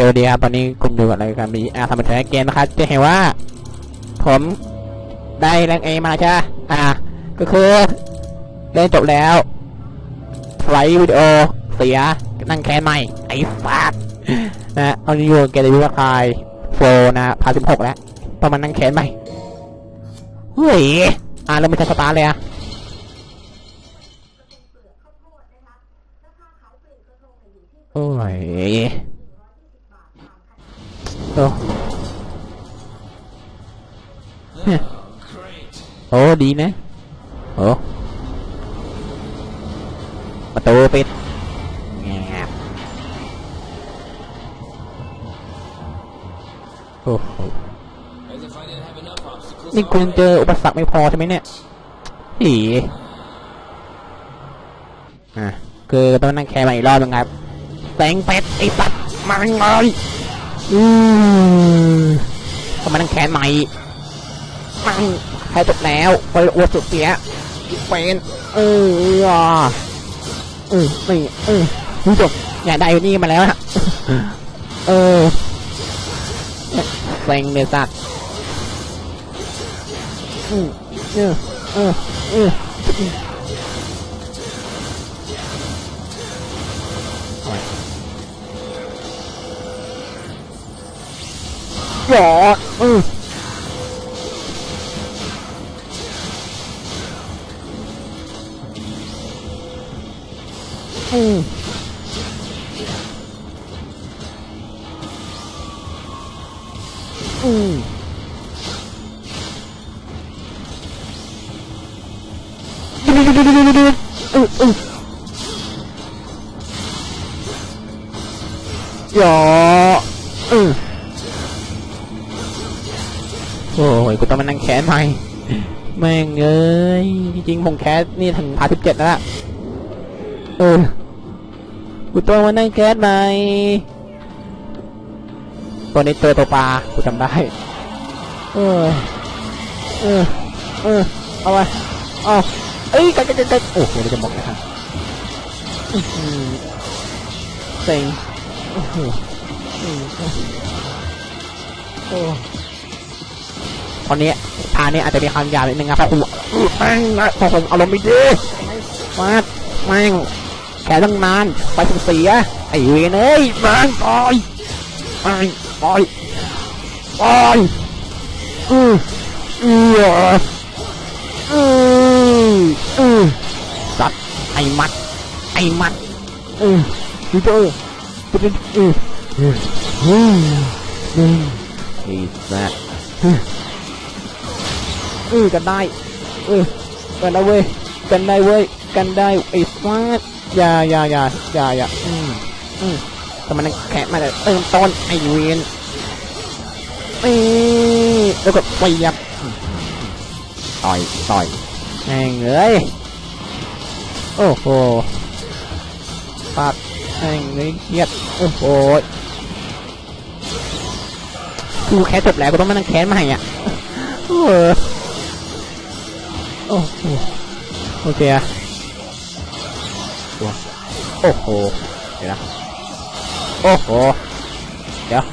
เคดีครับตอนนี้กลุ่มอยู่กับรการมีอาทำเป็นแทนเกมนะครับจะเห็นว่า ผมได้แรงเอมาใช่อ่า ก็คือเล่นจบแล้วไลฟ์วิดีโอเสียนั่งแคนใหม่ ไอ้ฟาดนะตอนนี้อยู่กับเกมวิวคายโฟนะพาสิบหกแล้วต้อมานั่งแคนใหม่เฮ้ยอ่าเริ่มไม่ใช่สตาร์เลยอะโอ้ย เนี่ยโอ้ดีนะโอ้ประตูปิดแงบโอ้โหนี่คุณเจออุปสรรคไม่พอใช่ไหมเนี่ยอีอะคือต้องนั่งแคร์มาอีกรอบนึงครับแสงเป็ดไอ้สัตว์มาเลย อือต้องมานั่งแคนใหม่มันใครจบแล้วไปอวดสุดเสียเป็นเอออะเออนี่เออรู้จบอย่าได้อยู่นี่มาแล้วฮะเออเซ็งเลยสัตว์อืมเออเออเออ หยอดอืมอืมอืมอืออือ ยกูต้องมานั่งแคสใหม่แม่งเอ้ยจริงๆผมแคสนี่ถึงพาสิบเจ็ดแล้วล่ะเออกูต้องมานั่งแคสใหม่ตัวนี้เจอตัวปลากูจำได้ เออ เออ เออ เอาไปเอาเอ้ยกันกันกันกันโอ้โหเราจะบอกนะครับเซ็งโอ้โหโอ้ ตอนนี้ทางนี้อาจจะมีความยาวนิดนึงครับเพราะผมแม่งนะเพราะผมอารมณ์ไม่ดีมาดแม่งแค่ตั้งนานไปถึงเสียไอ้เวนเอ้ยแม่งปล่อยแม่งปล่อยปล่อยอืออืออืออือสัตว์ไอ้มัดไอ้มัดอือดูเจอดูเจออืออืออืออื อือกันได้ เออกันได้เว้ยกันได้เว้ยกันได้ไอ้สัตว์อย่าอย่าอย่าอย่าอย่าอืมอืมแต่มันแค่มาแต่เติมต้นไอ้เวนนี่แล้วก็ไปยับต่อยต่อยแม่งเอ้ยโอ้โหปัดแม่งเลยเครียดโอ้โหกูแค่จบแล้วกูต้องมานั่งแค้นใหม่อะเออ โอ้โหโอเคอะโอ้โห เดี๋ยวนะ โอ้โห เดี๋ยว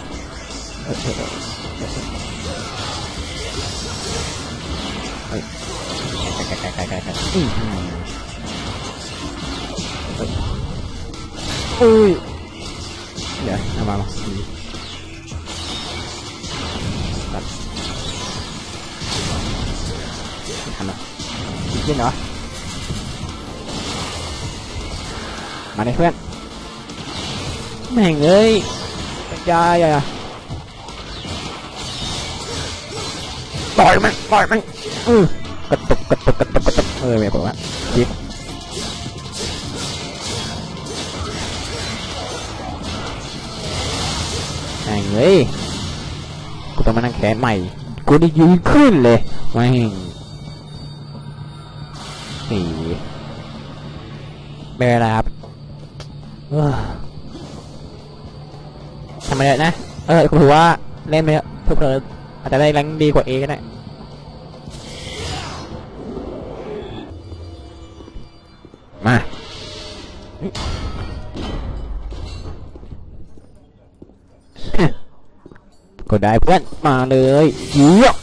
เออเออเออไก่ไก่ไก่ไก่ไก่อืมอุ้ยเดี๋ยวเอามามา ยิงเหรอ มาเลยเพื่อน แม่งเอ้ยอย่าอย่าอย่าต่อยมันต่อยมันอือกระตุกกระตุกกระตุกกระตุกเออไม่บอกว่าคิดแม่งเอ้ยกูต้องมานั่งแขนใหม่ กูได้ยืนขึ้นเลยแม่ง สีไม่เป็นไรครับทำไมเลยนะ เออกูถือว่าเล่นไปเถอเพื่อๆอาจจะได้แรงดีกว่าเอก็ได้มาก็ได้เพื่อนมาเลยเยี่ยม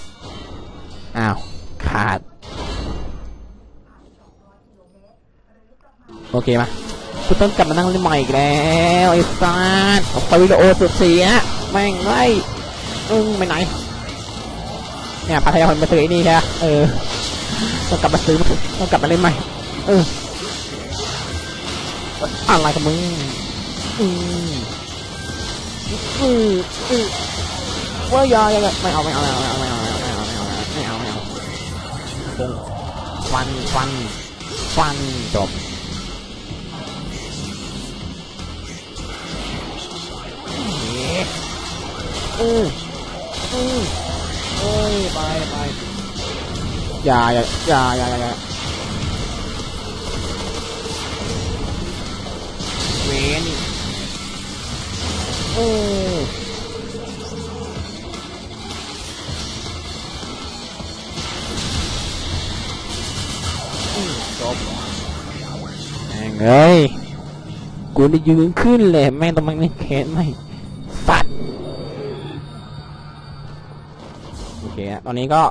โอเคมากูต้องกลับมานั่งเล่นใหม่อีกแล้วไอ้สัสเอาไปวิดีโอสุดเสียแม่งไล่อึ้งไปไหนเนี่ยพัทยาคนมาซื้ออ้นี่ใช่เออต้องกลับมาซื้อต้องกลับมาเล่นใหม่เอออะไรกับมึงอืมอืมอืมว่าอย่าอย่าอย่าไม่เอาไม่เอาไม่เอาไม่เอาไม่เอาไม่เอาไม่เอาไม่เอาไม่เอาฟันฟันฟันจบ อืมอืมเอ้ยไปไปอย่าอย่าอย่าอย่าอย่าเวนเอออืมจบแม่งเอ้ยกูได้ยืนขึ้นเลยแม่งต้องมันไม่เข็นไม่ คอะตอนนี้ก็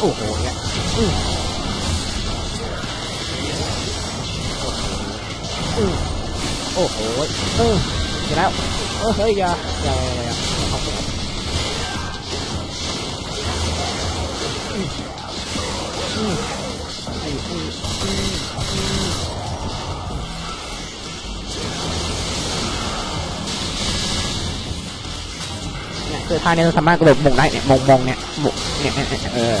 โอ้โหเนี่ยอืออือโอ้โหเออเสร็จแล้วเออเฮ้ยอย่าอย่าอย่าอืออืออื้ออื้ออื้ออื้อ คือท่านี้เราสามารถกระโดดมงได้เนี่ยมงมงเนี่ยมงเนี่ยเนี่ยเออ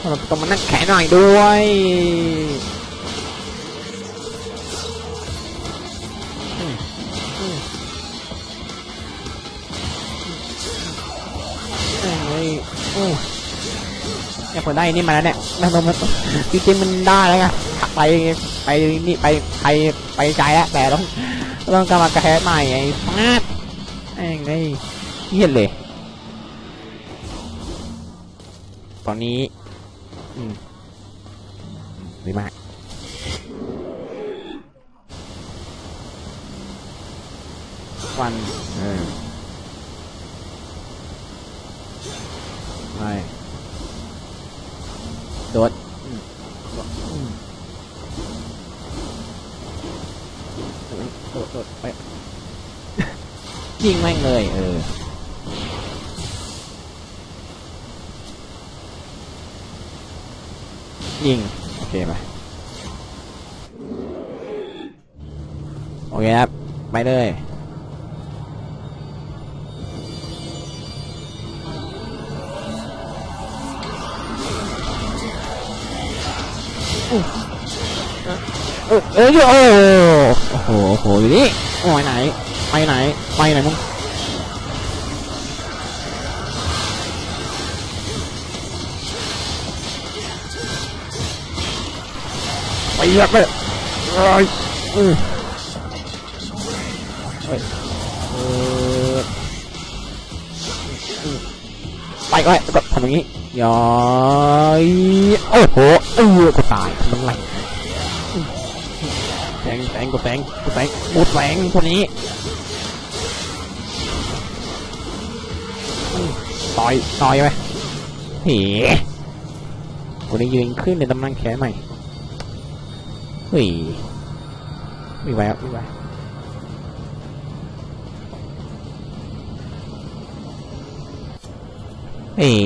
เราต้องมานั่งแขนหน่อยด้วยอืมอืม เอ้ยเอ้ยเนี่ยผมได้นี่มาแล้วเนี่ยมันมันมันจริงๆมันได้แล้วไงไปไปนี่ไปไปไปไกลแล้วแต่ต้องต้องกลับมากระแทกใหม่ไอ้ฟาดไอ้ไงเยี่ยนเลย ตอนนี้ อืมดีมากวันเออไม่ โดดโดดโดดไปยิงแม่งเลย เออยิง โอเคไปโอเคครับ ไปเลย เออเออโอ้โอ้โหโอ้โหอยู่นี่โอ้ยไหนไปไหนไปไหนมึงไปเยอะไปเอ้ยเออเฮ้ยเอออืมไปก็ทำอย่างนี้ ย้อยโอ้โหเออกูตายทำอะไรอืมแสงแสงกูแสงกูแสงหมดแสงคนนี้ต่อยต่อยไปเฮ้กูได้ยืนขึ้นในตำแหน่งแขนใหม่เฮ้ยมีไว้ครับมีไว้เฮ้ย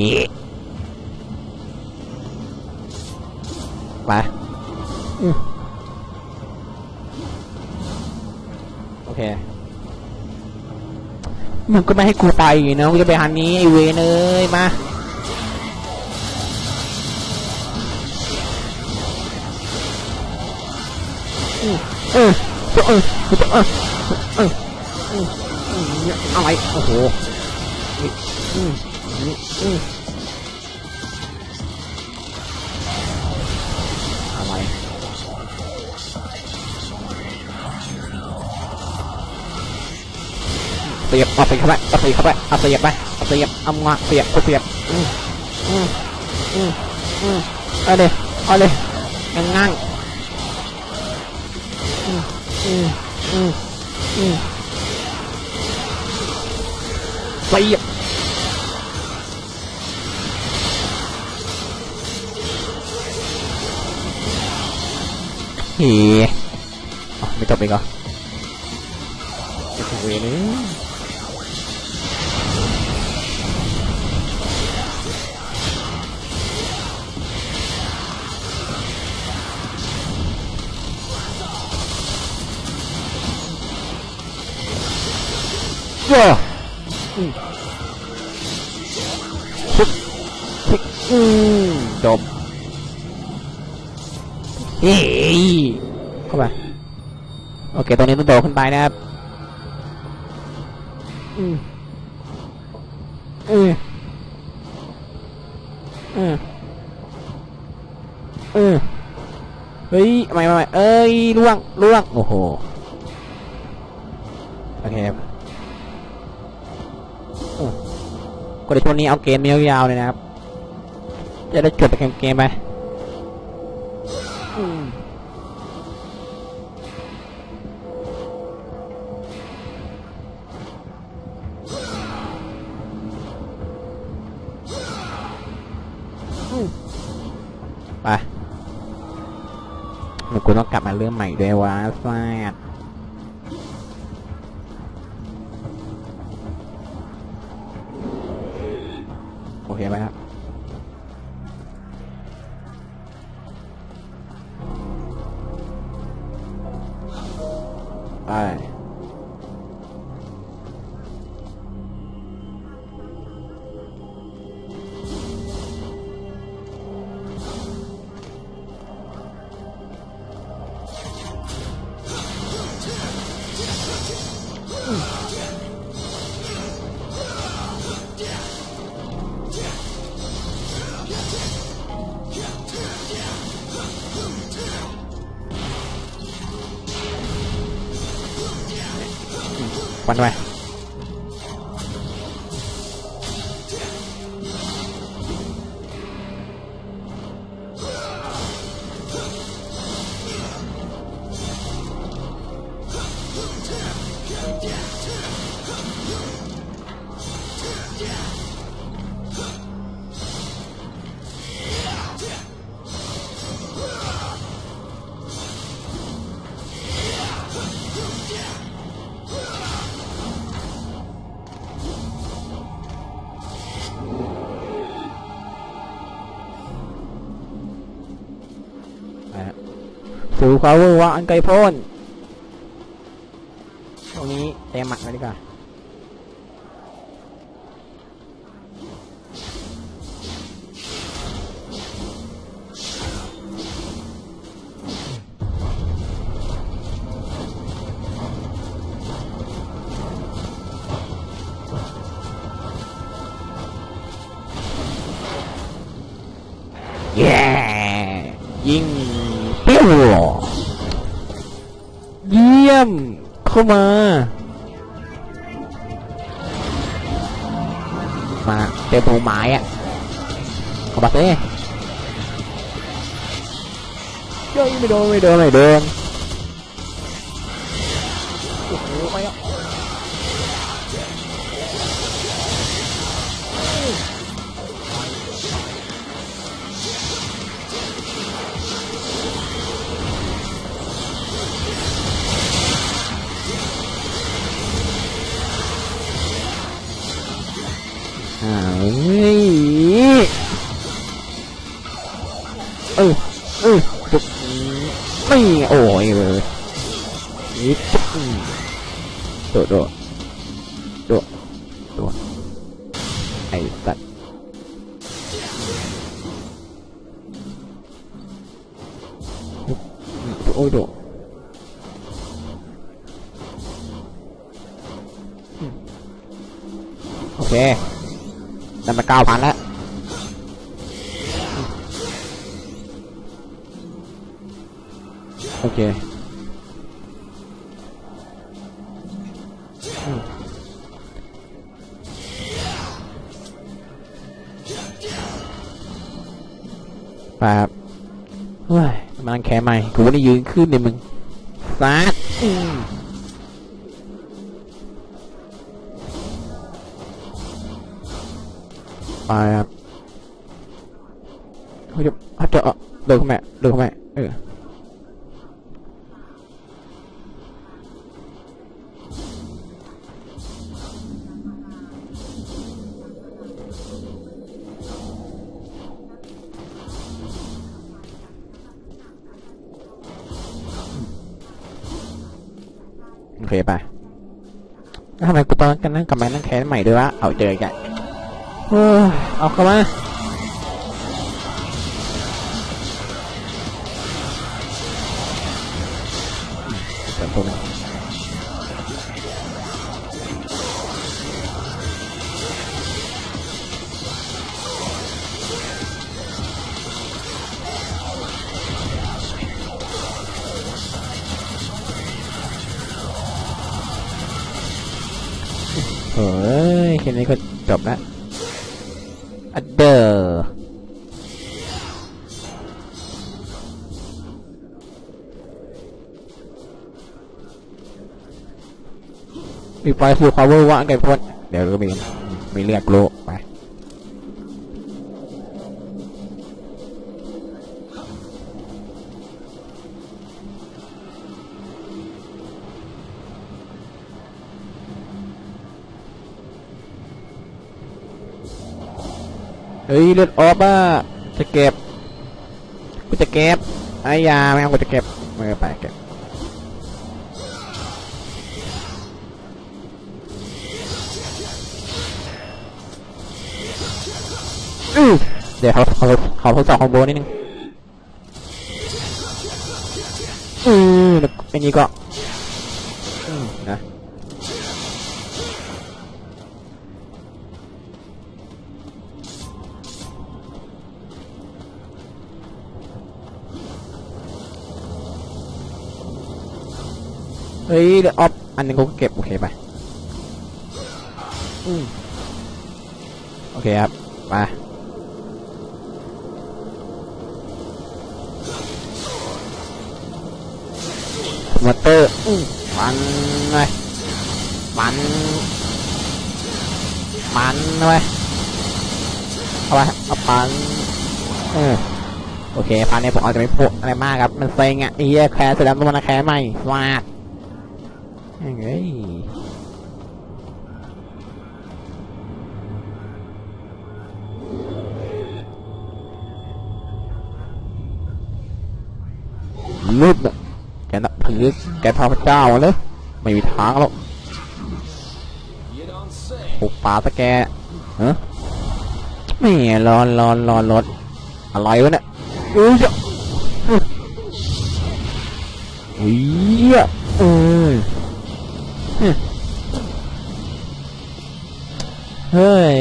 ไปอืมโอเค มึงก็ไม่ให้กูไปอีกนะกูจะไปหันนี้ไอเวนเอ้ยมาเออเออเออเออเออเอออะไร โอ้โหนี่อืมนี่อืมอะ เสียบเอาเสียบเข้าไปเอาเสียบเข้าไปเอาเสียบไปเอาเสียบเอามาเสียบกูเสียบอืมอืมอืมอืมเอาเลยเอาเลยงั่งงั่งอืมอืมอืมอืมเสียบเฮ้ไม่จบอีกเหรอไอ้พวก เวรนี่โย่อืมชิกชิกอืมจบเฮ้ยเข้าไปโอเคตัวนี้ต้องโดดขึ้นไปนะครับอืมอืมอืมอืมเฮ้ยไม่ไม่ไม่เอ้ยล่วงล่วงโอ้โห ก็เดี๋ยวช่วงนี้เอาเกมยาวๆเลยนะครับ จะได้จบไปเกมๆไปอืมอืมไปมันกูต้องกลับมาเรื่องใหม่ด้วยวะแซ่ วัน สู่ความเวอร์วังอันไกลโพ้นตรงนี้เต็มหมัดไปดีกว่า เข้ามา มาเจอปูไม้อะเข้ามาสิเฮ้ยไม่โดนไม่โดนไม่โดน นี่ปุ๊บโดดโดดโดดโดด มันรังแคใหม่กูไม่ได้ยืนขึ้นเนี่ยมึงซัดไปครับเขาจะเขาจะเดินเข้ามาเดินเข้ามาเออ เคไปแล้วทำไมกูต้องกันนั่งกับแม่นั่งแค้นใหม่ด้วยวะเอาเจอกันเออเอาเข้ามาเปิดตัว ค่นี้ก็จบแล้วอัดเดอร์มีไฟฟูพาวเวอร์ว่างไก่พดเดี๋ยวก็มีมีเลือดโลก เฮ้ยเลือดออฟอะจะเก็บกูจะเก็บไอ้ยาไม่เอากูจะเก็บไม่เอไปเก็บอื้อเดี๋ยวเขาเขาเขาทดสอบคอมโบนิดนึงอือแล้วไอ้นี่ก็ เฮ้ยเดี๋ยวออฟอันนึงกูก็เก็บ โอเคไปอืมโอเคครับ มามอเตอร์อืมันเลยมัน มันเลยเอาไปเอาปันเออโอเคพันเนี่ยผมอาจจะไม่พูดอะไรมากครับ มันเซ็งอะไอ้แคร์เสร็จแล้วมันมาแคร์ใหม่วาด เฮ้ยลุดอะแกนับถือแกทอพระเจ้าเลย ไม่มีทางหรอกปุกป่าตะแกฮะไม่ร้อนร้อนร้อนรถอะไรวะเนี่ยเอ้ยจะอื้อเฮ้ย เฮ้ย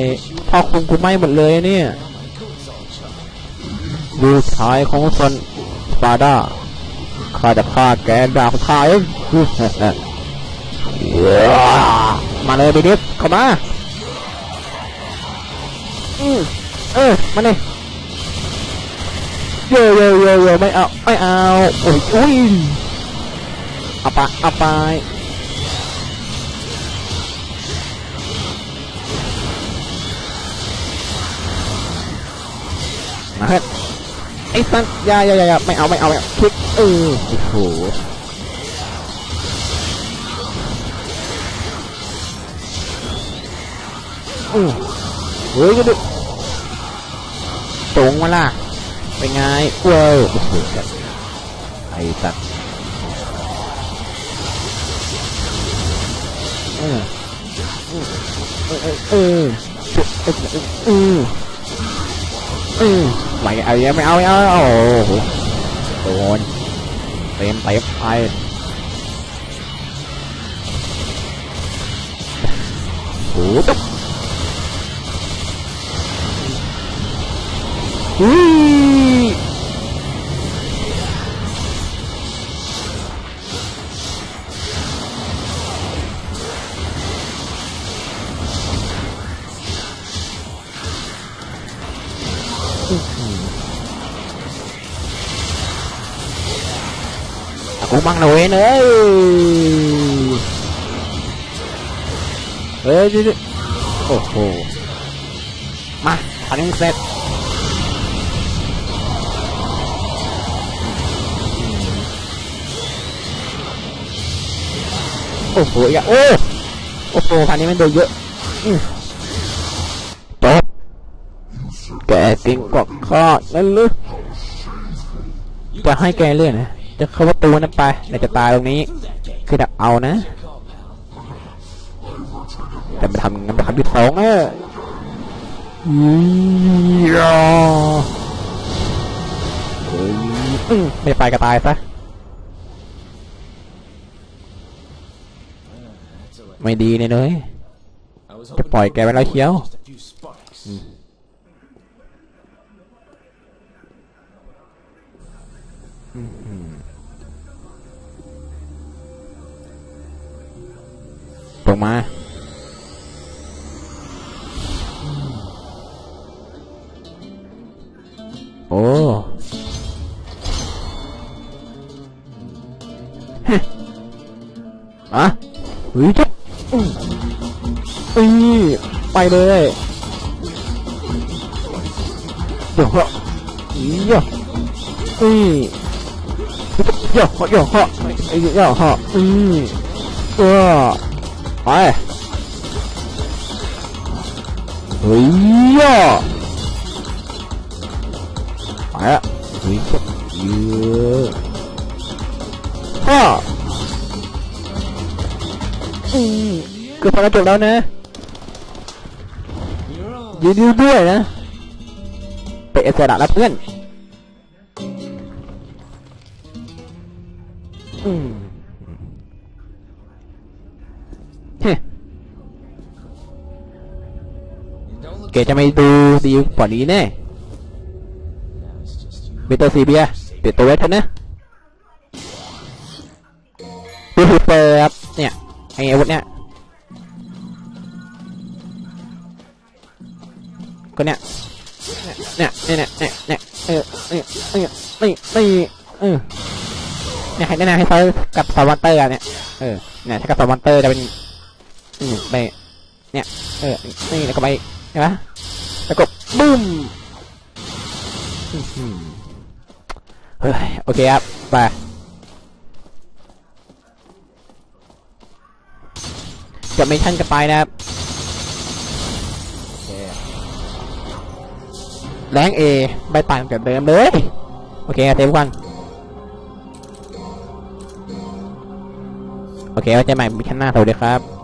พ่อคุมกูไหม้หมดเลยเนี่ยดูชายของซนสปาร์ดาข้าจะฆ่าแกดาบข้าเองมาเลยไปดิฟเข้ามาอืมเออมาเลยโยโยโยโยไม่เอาไม่เอาโอ้ยอุ้ยเอาไปเอาไป มาเฮ้ยไอ้สันอยายาอยาอย่าไม่เอาไม่เอาไม่เอาคลิกเออโอ้โหอือเฮ้ยก็ดูตรงมาล่ะเป็นไงเว้ยโอ้โหไอ้สัตว์เออเออเออเออเออเออ อืมไม่ไอ้ยังไม่เอาไม่เอาโอ้โหโดนเต็มเต็มไปโอ้โห งนะเว้ยเอ้ยเฮ้ยดิโอ้โห มาทันยังเสร็จโอ้โหอย่าโอ้ โอ้โหคันนี้มันโดนเยอะอืมจบแกเก่งกว่าข้านั่นหรือจะให้แกเลื่อนนะ จะเข้าประตูนั้นไปแล้วจะตายตรงนี้ คือดับเอานะ แต่ไปทำงั้นไปทำที่สองเอออียาเฮ้ยอืมไม่ไปก็ตายซะ ไม่ดีเลยเนยจะปล่อยแกไว้แล้วเชียวต รงมา โอ้ฮะอะเฮ้ยจ๊ะอีไปเลยเดี๋ยวเหออีเดี๋ยอีเดี๋ยเหอะเดี๋ยวเหอะอีเดี๋ยวเหอะอีเออ ไปเฮ้ยอะไปอะเฮ้ยเยอะฮ่าอืมเกือพอจะจบแล้วนะยินดีด้วยนะเป็นอิสระแล้วเพื่อนอืม แกจะไม่ดูดีกว่านี้แน่เบเตอร์ซีเบียเปลี่ยนตัวไว้เถอะนะดูฮูเปอร์ครับเนี่ยไอ้อาวุธเนี่ยก็เนี่ยเนี่ยเนี่ยเนี่ยเนี่ยเนี่ยเออเออเออนี่นี่เออเนี่ยให้แนะนำให้เขากับซาวันเตอร์เนี่ยเออเนี่ยถ้ากับซาวันเตอร์จะเป็นอืมไปเนี่ยเออนี่แล้วก็ไป ใช่ไหมแล้วก็บึ้มเฮ้ยโอเคครับ ไป จะไม่ชั่นกันไปนะครับแรงเอไม่ต่างจากเดิมเลย โอเคเต็มกันโอเคไว้เจอใหม่มิชชั่นหน้าสวัสดีครับ